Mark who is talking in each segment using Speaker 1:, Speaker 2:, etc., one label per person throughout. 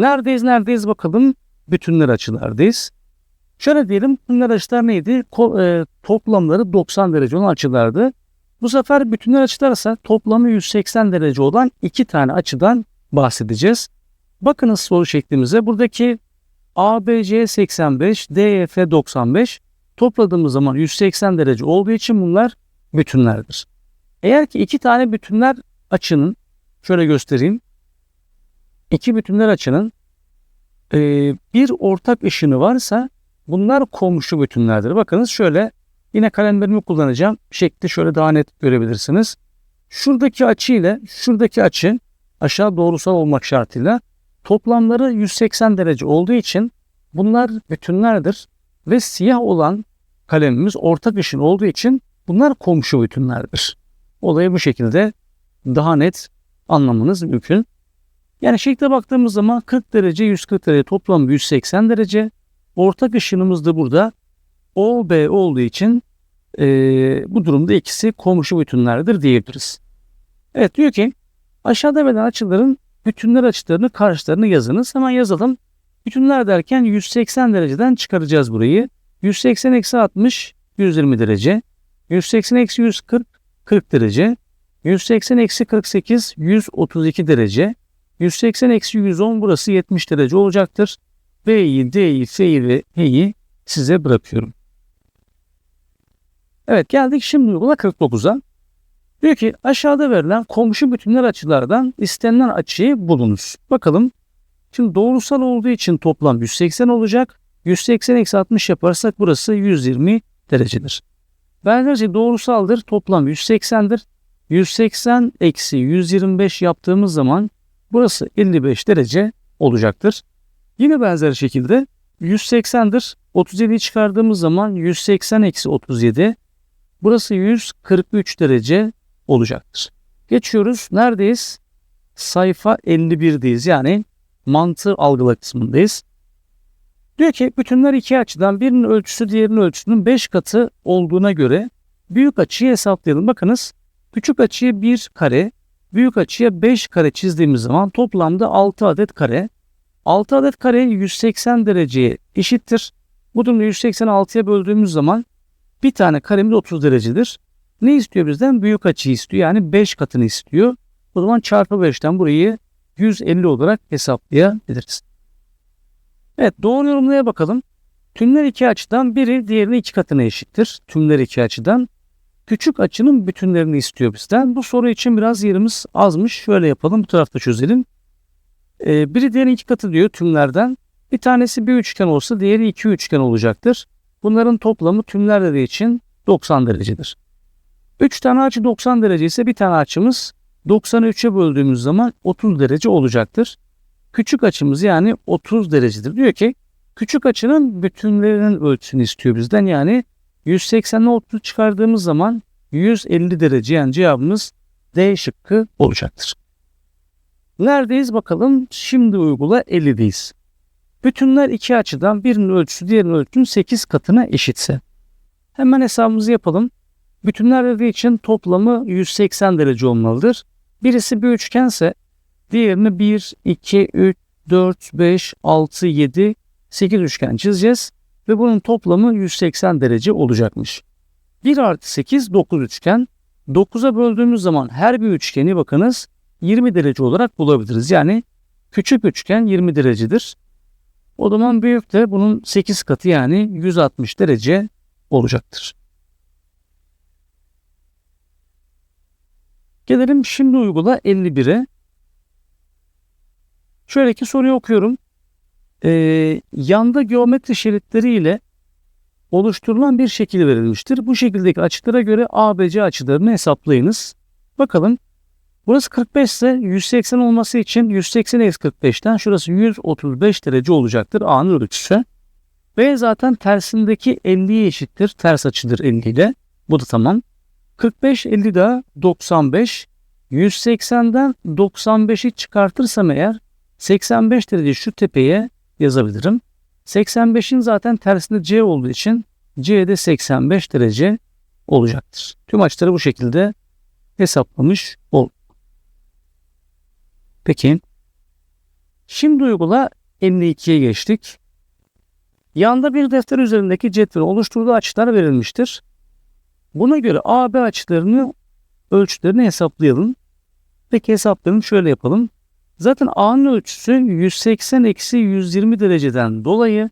Speaker 1: Neredeyiz neredeyiz bakalım. Bütünler açılardayız. Şöyle diyelim bütünler açılar neydi? Ko- e, toplamları 90 derece olan açılardı. Bu sefer bütünler açılarsa toplamı 180 derece olan iki tane açıdan bahsedeceğiz. Bakınız soru şeklimize. Buradaki ABC 85, DEF 95 topladığımız zaman 180 derece olduğu için bunlar bütünlerdir. Eğer ki iki tane bütünler açının şöyle göstereyim. İki bütünler açının e, bir ortak ışını varsa bunlar komşu bütünlerdir. Bakınız şöyle yine kalemlerimi kullanacağım. Şekli şöyle daha net görebilirsiniz. Şuradaki açı ile şuradaki açı aşağı doğrusal olmak şartıyla toplamları 180 derece olduğu için bunlar bütünlerdir ve siyah olan kalemimiz ortak ışın olduğu için bunlar komşu bütünlerdir. Olayı bu şekilde daha net anlamanız mümkün. Yani şekle baktığımız zaman 40 derece 140 derece toplam 180 derece. Ortak ışınımız da burada OB olduğu için e, bu durumda ikisi komşu bütünlerdir diyebiliriz. Evet diyor ki aşağıda verilen açıların bütünler açılarını karşılarını yazınız. Hemen yazalım. Bütünler derken 180 dereceden çıkaracağız burayı. 180 eksi 60 120 derece. 180 eksi 140 40 derece. 180 eksi 48 132 derece. 180 eksi 110 burası 70 derece olacaktır. B'yi, D'yi, F'yi ve H'yi size bırakıyorum. Evet geldik şimdi uygula 49'a. Diyor ki aşağıda verilen komşu bütünler açılardan istenilen açıyı bulunuz. Bakalım. Şimdi doğrusal olduğu için toplam 180 olacak. 180 eksi 60 yaparsak burası 120 derecedir. Benzerce doğrusaldır. Toplam 180'dir. 180 eksi 125 yaptığımız zaman burası 55 derece olacaktır. Yine benzer şekilde 180'dir. 37'yi çıkardığımız zaman 180 eksi 37 burası 143 derece olacaktır. Geçiyoruz. Neredeyiz? Sayfa 51'deyiz. Yani mantığı algıla kısmındayız. Diyor ki bütünler iki açıdan birinin ölçüsü diğerinin ölçüsünün 5 katı olduğuna göre büyük açıyı hesaplayalım. Bakınız küçük açıya 1 kare, büyük açıya 5 kare çizdiğimiz zaman toplamda 6 adet kare. 6 adet kare 180 dereceye eşittir. Bu durumda 186'ya böldüğümüz zaman bir tane karemiz 30 derecedir. Ne istiyor bizden? Büyük açıyı istiyor. Yani 5 katını istiyor. O zaman çarpı 5'ten burayı 150 olarak hesaplayabiliriz. Evet doğru yorumlaya bakalım. Tümler iki açıdan biri diğerine iki katına eşittir. Tümler iki açıdan. Küçük açının bütünlerini istiyor bizden. Bu soru için biraz yerimiz azmış. Şöyle yapalım bu tarafta çözelim. Ee, biri diğerine iki katı diyor tümlerden. Bir tanesi bir üçgen olsa diğeri iki üçgen olacaktır. Bunların toplamı tümler dediği için 90 derecedir. 3 tane açı 90 derece ise bir tane açımız 90'ı 3'e böldüğümüz zaman 30 derece olacaktır. Küçük açımız yani 30 derecedir. Diyor ki küçük açının bütünlerinin ölçüsünü istiyor bizden. Yani 180'le 30 çıkardığımız zaman 150 derece yani cevabımız D şıkkı olacaktır. Neredeyiz bakalım? Şimdi uygula 50'deyiz. Bütünler iki açıdan birinin ölçüsü diğerinin ölçüsünün 8 katına eşitse. Hemen hesabımızı yapalım. Bütünler dediği için toplamı 180 derece olmalıdır. Birisi bir üçgense diğerini 1, 2, 3, 4, 5, 6, 7, 8 üçgen çizeceğiz. Ve bunun toplamı 180 derece olacakmış. 1 artı 8 9 üçgen. 9'a böldüğümüz zaman her bir üçgeni bakınız 20 derece olarak bulabiliriz. Yani küçük üçgen 20 derecedir. O zaman büyük de bunun 8 katı yani 160 derece olacaktır. Gelelim şimdi uygula 51'e. Şöyle ki soruyu okuyorum. Ee, yanda geometri şeritleri ile oluşturulan bir şekil verilmiştir. Bu şekildeki açılara göre ABC açılarını hesaplayınız. Bakalım. Burası 45 ise 180 olması için 180 eksi 45'ten şurası 135 derece olacaktır A'nın ölçüsü. B zaten tersindeki 50'ye eşittir. Ters açıdır 50 ile. Bu da tamam. 45 50 daha 95. 180'den 95'i çıkartırsam eğer 85 derece şu tepeye yazabilirim. 85'in zaten tersinde C olduğu için C'de 85 derece olacaktır. Tüm açıları bu şekilde hesaplamış ol. Peki. Şimdi uygula 52'ye geçtik. Yanda bir defter üzerindeki cetvel oluşturduğu açılar verilmiştir. Buna göre AB açılarını ölçülerini hesaplayalım. Peki hesaplayalım şöyle yapalım. Zaten A'nın ölçüsü 180 eksi 120 dereceden dolayı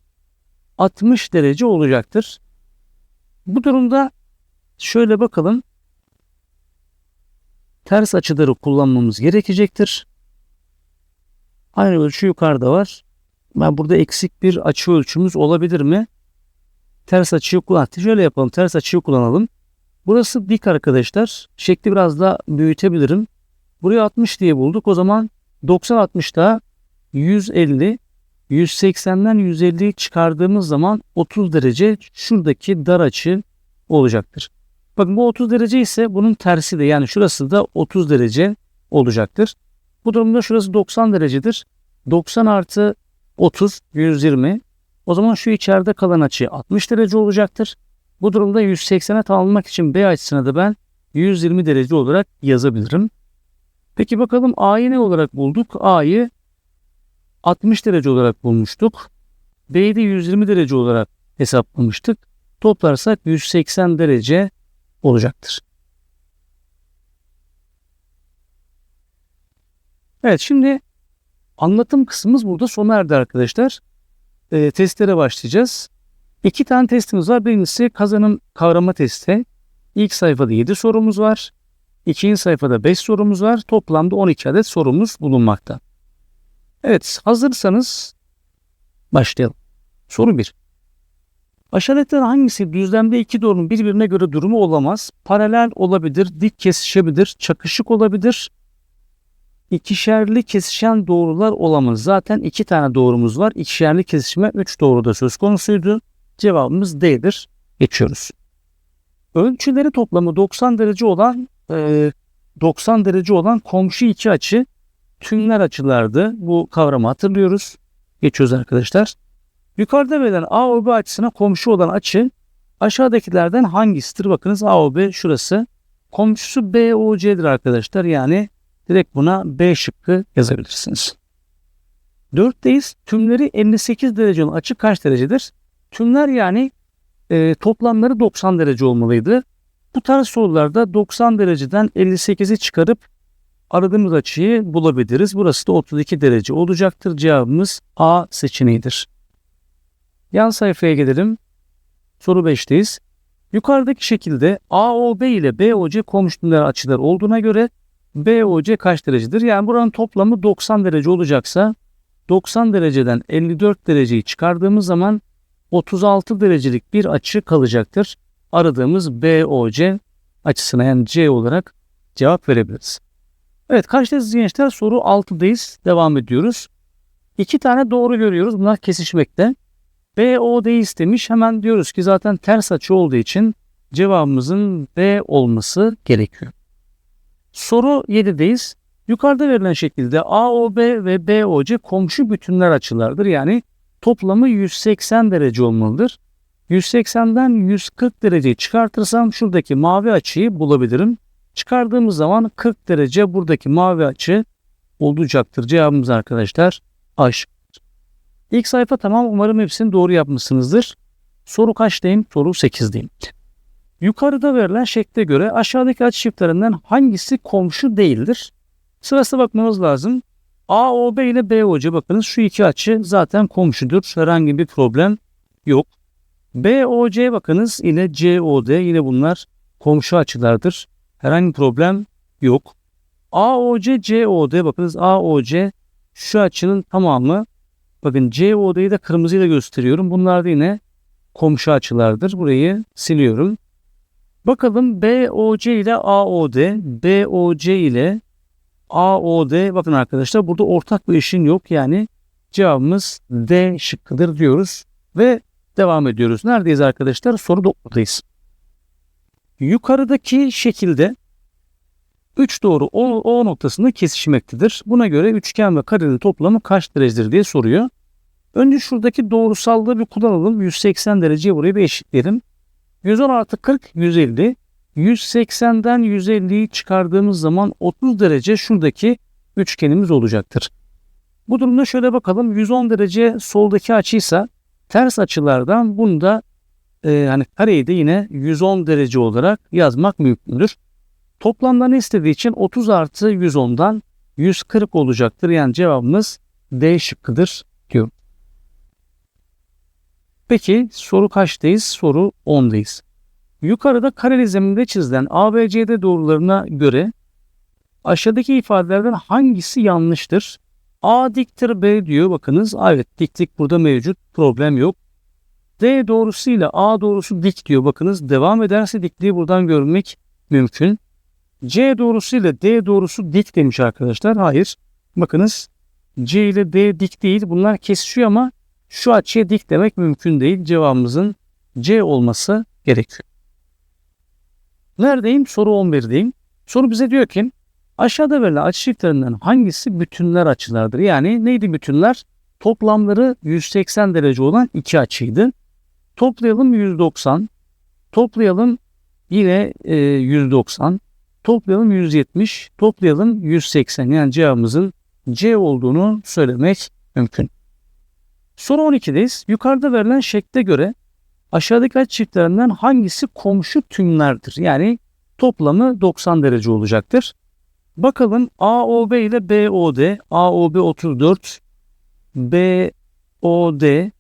Speaker 1: 60 derece olacaktır. Bu durumda şöyle bakalım. Ters açıları kullanmamız gerekecektir. Aynı ölçü yukarıda var. Ben burada eksik bir açı ölçümüz olabilir mi? Ters açıyı kullan. Şöyle yapalım. Ters açıyı kullanalım. Burası dik arkadaşlar. Şekli biraz daha büyütebilirim. Buraya 60 diye bulduk. O zaman 90 60 daha 150 180'den 150'yi çıkardığımız zaman 30 derece şuradaki dar açı olacaktır. Bakın bu 30 derece ise bunun tersi de yani şurası da 30 derece olacaktır. Bu durumda şurası 90 derecedir. 90 artı 30 120. O zaman şu içeride kalan açı 60 derece olacaktır. Bu durumda 180'e tamamlamak için B açısına da ben 120 derece olarak yazabilirim. Peki bakalım A'yı ne olarak bulduk? A'yı 60 derece olarak bulmuştuk. B'yi de 120 derece olarak hesaplamıştık. Toplarsak 180 derece olacaktır. Evet şimdi anlatım kısmımız burada sona erdi arkadaşlar. E, testlere başlayacağız. İki tane testimiz var. Birincisi kazanım kavrama testi. İlk sayfada 7 sorumuz var. İkinci sayfada 5 sorumuz var. Toplamda 12 adet sorumuz bulunmakta. Evet hazırsanız başlayalım. Soru 1. Aşağıdakilerden hangisi düzlemde iki doğrunun birbirine göre durumu olamaz? Paralel olabilir, dik kesişebilir, çakışık olabilir. İkişerli kesişen doğrular olamaz. Zaten iki tane doğrumuz var. İkişerli kesişme 3 doğru da söz konusuydu. Cevabımız D'dir. Geçiyoruz. Ölçüleri toplamı 90 derece olan e, 90 derece olan komşu iki açı tümler açılardı. Bu kavramı hatırlıyoruz. Geçiyoruz arkadaşlar. Yukarıda verilen AOB açısına komşu olan açı aşağıdakilerden hangisidir? Bakınız AOB şurası. Komşusu BOC'dir arkadaşlar. Yani direkt buna B şıkkı yazabilirsiniz. 4'teyiz. Tümleri 58 derece olan açı kaç derecedir? Tümler yani e, toplamları 90 derece olmalıydı. Bu tarz sorularda 90 dereceden 58'i çıkarıp aradığımız açıyı bulabiliriz. Burası da 32 derece olacaktır. Cevabımız A seçeneğidir. Yan sayfaya gelelim. Soru 5'teyiz. Yukarıdaki şekilde AOB ile BOC komşular açılar olduğuna göre BOC kaç derecedir? Yani buranın toplamı 90 derece olacaksa 90 dereceden 54 dereceyi çıkardığımız zaman 36 derecelik bir açı kalacaktır. Aradığımız BOC açısına yani C olarak cevap verebiliriz. Evet kaçtayız gençler? Soru 6'dayız. Devam ediyoruz. İki tane doğru görüyoruz. Bunlar kesişmekte. BOD istemiş. Hemen diyoruz ki zaten ters açı olduğu için cevabımızın B olması gerekiyor. Soru 7'deyiz. Yukarıda verilen şekilde AOB ve BOC komşu bütünler açılardır. Yani toplamı 180 derece olmalıdır. 180'den 140 dereceyi çıkartırsam şuradaki mavi açıyı bulabilirim. Çıkardığımız zaman 40 derece buradaki mavi açı olacaktır. Cevabımız arkadaşlar A İlk sayfa tamam. Umarım hepsini doğru yapmışsınızdır. Soru kaçtayım? Soru 8'deyim. Yukarıda verilen şekle göre aşağıdaki açı çiftlerinden hangisi komşu değildir? Sırasına bakmamız lazım. AOB ile BOC bakınız şu iki açı zaten komşudur. Herhangi bir problem yok. BOC bakınız yine COD yine bunlar komşu açılardır. Herhangi problem yok. AOC, COD bakınız AOC şu açının tamamı bakın COD'yu da kırmızıyla gösteriyorum. Bunlar da yine komşu açılardır. Burayı siliyorum. Bakalım BOC ile AOD, BOC ile AOD bakın arkadaşlar burada ortak bir işin yok. Yani cevabımız D şıkkıdır diyoruz ve devam ediyoruz. Neredeyiz arkadaşlar? Soru 9'dayız. Yukarıdaki şekilde 3 doğru o, o noktasında kesişmektedir. Buna göre üçgen ve karenin toplamı kaç derecedir diye soruyor. Önce şuradaki doğrusallığı bir kullanalım. 180 dereceye burayı bir eşitleyelim. 110 artı 40 150. 180'den 150'yi çıkardığımız zaman 30 derece şuradaki üçgenimiz olacaktır. Bu durumda şöyle bakalım 110 derece soldaki açıysa ters açılardan bunu da e, hani kareyi de yine 110 derece olarak yazmak mümkündür. Toplamda ne istediği için 30 artı 110'dan 140 olacaktır. Yani cevabımız D şıkkıdır diyorum. Peki soru kaçtayız? Soru 10'dayız. Yukarıda kareli zeminde çizilen ABCD doğrularına göre aşağıdaki ifadelerden hangisi yanlıştır? A diktir B diyor bakınız. Evet diklik burada mevcut. Problem yok. D doğrusuyla A doğrusu dik diyor. Bakınız devam ederse dikliği buradan görmek mümkün. C doğrusuyla D doğrusu dik demiş arkadaşlar. Hayır. Bakınız C ile D dik değil. Bunlar kesişiyor ama şu açıya dik demek mümkün değil. Cevabımızın C olması gerekiyor. Neredeyim? Soru 11'deyim. Soru bize diyor ki aşağıda verilen açı çiftlerinden hangisi bütünler açılardır? Yani neydi bütünler? Toplamları 180 derece olan iki açıydı. Toplayalım 190. Toplayalım yine e, 190. Toplayalım 170. Toplayalım 180. Yani cevabımızın C olduğunu söylemek mümkün. Soru 12'deyiz. Yukarıda verilen şekle göre aşağıdaki açı çiftlerinden hangisi komşu tümlerdir? Yani toplamı 90 derece olacaktır. Bakalım AOB ile BOD. AOB 34. BOD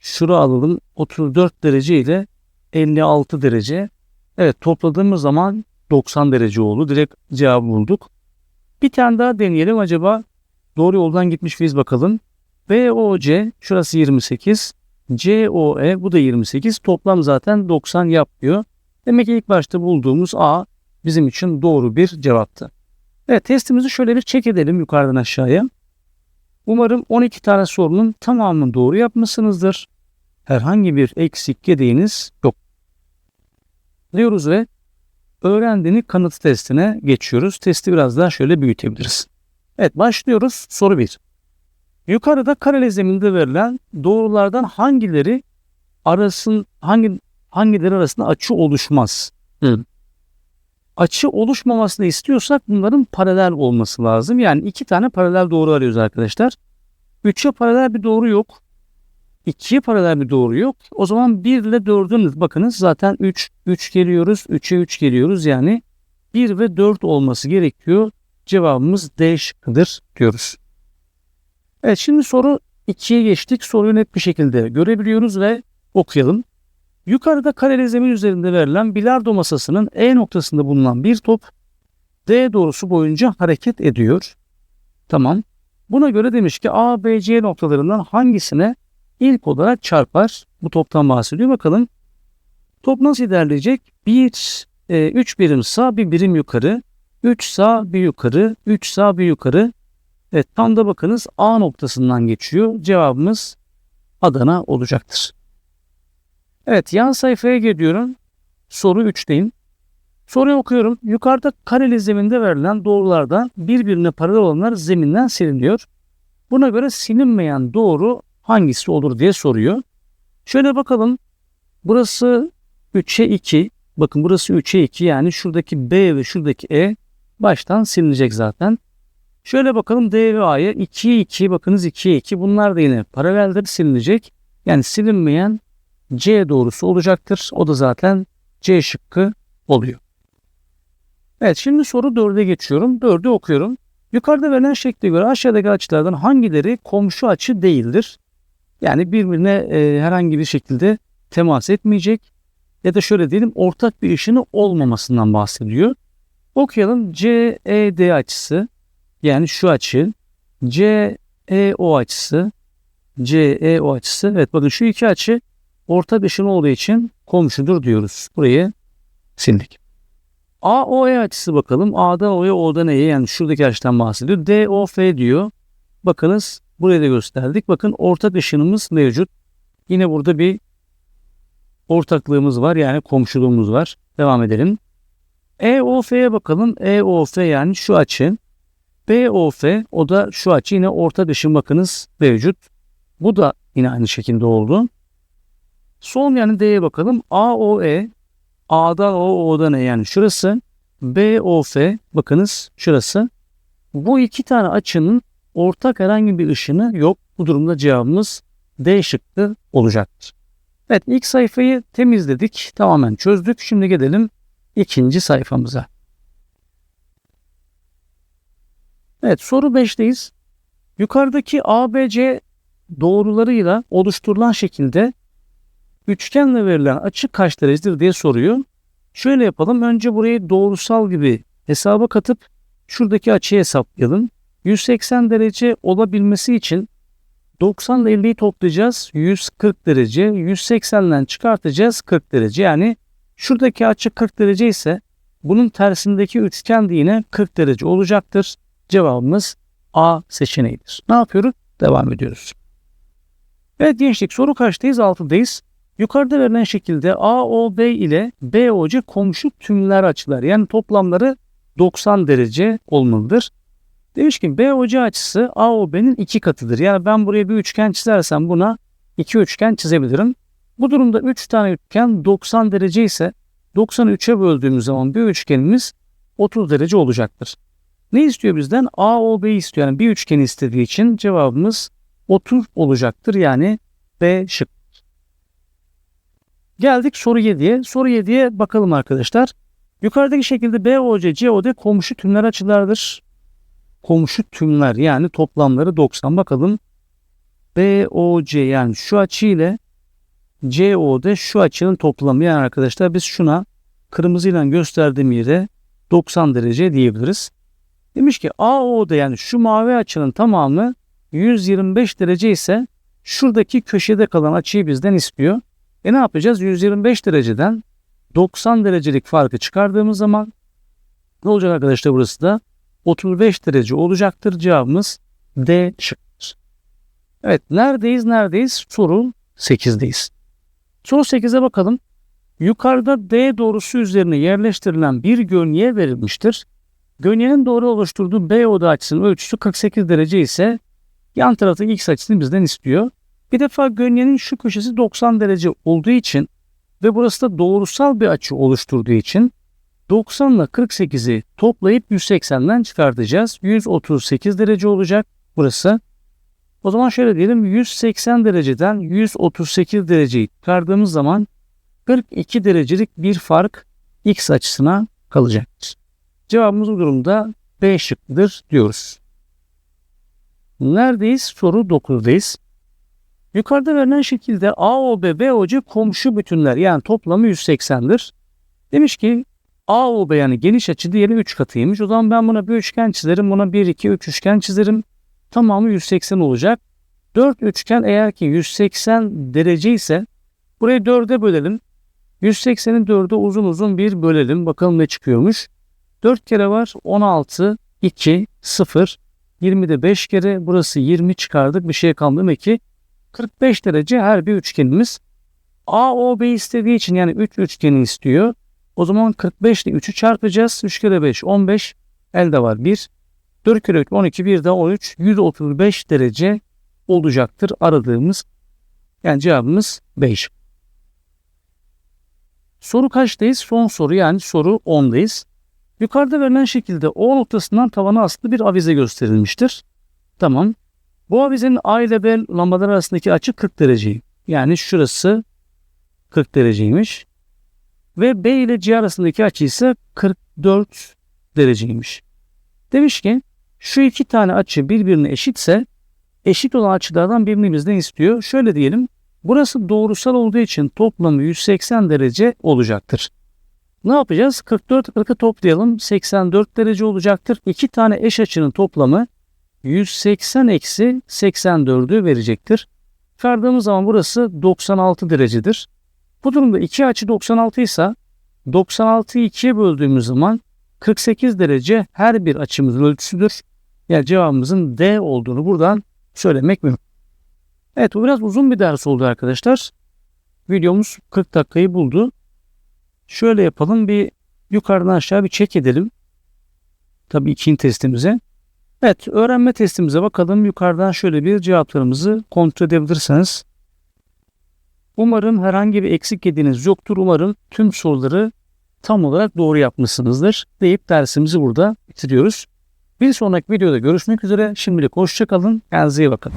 Speaker 1: şura alalım 34 derece ile 56 derece. Evet topladığımız zaman 90 derece oldu. Direkt cevabı bulduk. Bir tane daha deneyelim. Acaba doğru yoldan gitmiş miyiz bakalım. BOC şurası 28. COE bu da 28. Toplam zaten 90 yapıyor. Demek ki ilk başta bulduğumuz A bizim için doğru bir cevaptı. Evet testimizi şöyle bir çek edelim yukarıdan aşağıya. Umarım 12 tane sorunun tamamını doğru yapmışsınızdır. Herhangi bir eksik gedeğiniz yok. Diyoruz ve öğrendiğini kanıt testine geçiyoruz. Testi biraz daha şöyle büyütebiliriz. Evet başlıyoruz. Soru 1. Yukarıda kareli zeminde verilen doğrulardan hangileri arasın hangi hangileri arasında açı oluşmaz? Hı. Açı oluşmamasını istiyorsak bunların paralel olması lazım. Yani iki tane paralel doğru arıyoruz arkadaşlar. Üçe paralel bir doğru yok. 2'ye paralel bir doğru yok. O zaman 1 ile 4'ün bakınız zaten 3, 3 geliyoruz. 3'e 3 geliyoruz. Yani 1 ve 4 olması gerekiyor. Cevabımız D şıkkıdır diyoruz. Evet şimdi soru 2'ye geçtik. Soruyu net bir şekilde görebiliyoruz ve okuyalım. Yukarıda kareli zemin üzerinde verilen bilardo masasının E noktasında bulunan bir top D doğrusu boyunca hareket ediyor. Tamam. Buna göre demiş ki A, B, C noktalarından hangisine ilk olarak çarpar? Bu toptan bahsediyor. Bakalım top nasıl ilerleyecek? 1, 3 birim sağ, bir birim yukarı. 3 sağ, bir yukarı. 3 sağ, bir yukarı. Evet tam da bakınız A noktasından geçiyor. Cevabımız Adana olacaktır. Evet yan sayfaya geliyorum. Soru 3'teyim. Soruyu okuyorum. Yukarıda kareli zeminde verilen doğrulardan birbirine paralel olanlar zeminden siliniyor. Buna göre silinmeyen doğru hangisi olur diye soruyor. Şöyle bakalım. Burası 3'e 2. Bakın burası 3'e 2 yani şuradaki B ve şuradaki E baştan silinecek zaten. Şöyle bakalım D ve A'ya 2'ye 2 bakınız 2'ye 2 bunlar da yine paraleldir silinecek. Yani silinmeyen C doğrusu olacaktır. O da zaten C şıkkı oluyor. Evet şimdi soru 4'e geçiyorum. 4'ü okuyorum. Yukarıda verilen şekle göre aşağıdaki açılardan hangileri komşu açı değildir? Yani birbirine e, herhangi bir şekilde temas etmeyecek ya da şöyle diyelim ortak bir işini olmamasından bahsediyor. Okuyalım CED açısı yani şu açı CEO açısı CEO açısı evet bakın şu iki açı orta dışın olduğu için komşudur diyoruz. Burayı sildik. AOE açısı bakalım. A'da O'ya, O'da E'ye yani şuradaki açıdan bahsediyor. DOF diyor. Bakınız buraya da gösterdik. Bakın ortak ışınımız mevcut. Yine burada bir ortaklığımız var yani komşuluğumuz var. Devam edelim. EOF'ye bakalım. EOF yani şu açı. BOF o da şu açı yine orta dışın bakınız mevcut. Bu da yine aynı şekilde oldu. Son yani D'ye bakalım. AOE A'dan O, O'dan E yani şurası. BOF bakınız şurası. Bu iki tane açının ortak herhangi bir ışını yok. Bu durumda cevabımız D şıkkı olacaktır. Evet ilk sayfayı temizledik. Tamamen çözdük. Şimdi gelelim ikinci sayfamıza. Evet soru 5'teyiz. Yukarıdaki ABC doğrularıyla oluşturulan şekilde üçgenle verilen açı kaç derecedir diye soruyor. Şöyle yapalım. Önce burayı doğrusal gibi hesaba katıp şuradaki açıyı hesaplayalım. 180 derece olabilmesi için 90 ile 50'yi toplayacağız. 140 derece. 180'den çıkartacağız 40 derece. Yani şuradaki açı 40 derece ise bunun tersindeki üçgen de yine 40 derece olacaktır. Cevabımız A seçeneğidir. Ne yapıyoruz? Devam ediyoruz. Evet gençlik soru kaçtayız? 6'dayız. Yukarıda verilen şekilde AOB ile BOC komşu tümler açılar. Yani toplamları 90 derece olmalıdır. Demiş ki BOC açısı AOB'nin iki katıdır. Yani ben buraya bir üçgen çizersem buna iki üçgen çizebilirim. Bu durumda 3 tane üçgen 90 derece ise 90'ı 3'e böldüğümüz zaman bir üçgenimiz 30 derece olacaktır. Ne istiyor bizden? AOB istiyor. Yani bir üçgen istediği için cevabımız 30 olacaktır. Yani B şık. Geldik soru 7'ye. Soru 7'ye bakalım arkadaşlar. Yukarıdaki şekilde BOC, COD komşu tümler açılardır. Komşu tümler yani toplamları 90. Bakalım. BOC yani şu açı ile COD şu açının toplamı. Yani arkadaşlar biz şuna kırmızıyla gösterdiğim yere 90 derece diyebiliriz. Demiş ki AOD yani şu mavi açının tamamı 125 derece ise şuradaki köşede kalan açıyı bizden istiyor. E ne yapacağız? 125 dereceden 90 derecelik farkı çıkardığımız zaman ne olacak arkadaşlar burası da 35 derece olacaktır. Cevabımız D şıkkıdır. Evet neredeyiz neredeyiz? Soru 8'deyiz. Soru 8'e bakalım. Yukarıda D doğrusu üzerine yerleştirilen bir gönye verilmiştir. Gönyenin doğru oluşturduğu B oda açısının ölçüsü 48 derece ise yan taraftaki x açısını bizden istiyor. Bir defa gönyenin şu köşesi 90 derece olduğu için ve burası da doğrusal bir açı oluşturduğu için 90 ile 48'i toplayıp 180'den çıkartacağız. 138 derece olacak burası. O zaman şöyle diyelim 180 dereceden 138 dereceyi çıkardığımız zaman 42 derecelik bir fark x açısına kalacaktır. Cevabımız bu durumda B şıkkıdır diyoruz. Neredeyiz? Soru 9'dayız. Yukarıda verilen şekilde AOB, BOC komşu bütünler yani toplamı 180'dir. Demiş ki AOB yani geniş açı diğeri 3 katıymış. O zaman ben buna bir üçgen çizerim. Buna 1, 2, 3 üçgen çizerim. Tamamı 180 olacak. 4 üçgen eğer ki 180 derece ise burayı 4'e bölelim. 180'i 4'e uzun uzun bir bölelim. Bakalım ne çıkıyormuş. 4 kere var 16, 2, 0. 20'de 5 kere burası 20 çıkardık. Bir şey kaldı demek ki 45 derece her bir üçgenimiz. AOB istediği için yani 3 üçgeni istiyor. O zaman 45 ile 3'ü çarpacağız. 3 kere 5 15. Elde var 1. 4 kere 3 12 1 de 13. 135 derece olacaktır aradığımız. Yani cevabımız 5. Soru kaçtayız? Son soru yani soru 10'dayız. Yukarıda verilen şekilde O noktasından tavana asılı bir avize gösterilmiştir. Tamam. Bu avizenin A ile B lambalar arasındaki açı 40 derece. Yani şurası 40 dereceymiş. Ve B ile C arasındaki açı ise 44 dereceymiş. Demiş ki şu iki tane açı birbirine eşitse eşit olan açılardan birini bizden istiyor. Şöyle diyelim. Burası doğrusal olduğu için toplamı 180 derece olacaktır. Ne yapacağız? 44 40'ı toplayalım. 84 derece olacaktır. İki tane eş açının toplamı 180 eksi 84'ü verecektir. Çıkardığımız zaman burası 96 derecedir. Bu durumda iki açı 96 ise 96'yı 2'ye böldüğümüz zaman 48 derece her bir açımızın ölçüsüdür. Yani cevabımızın D olduğunu buradan söylemek mümkün. Evet bu biraz uzun bir ders oldu arkadaşlar. Videomuz 40 dakikayı buldu. Şöyle yapalım bir yukarıdan aşağı bir çek edelim. Tabii ikinci testimize. Evet öğrenme testimize bakalım. Yukarıdan şöyle bir cevaplarımızı kontrol edebilirsiniz. Umarım herhangi bir eksik yediğiniz yoktur. Umarım tüm soruları tam olarak doğru yapmışsınızdır deyip dersimizi burada bitiriyoruz. Bir sonraki videoda görüşmek üzere. Şimdilik hoşçakalın. Kendinize iyi bakın.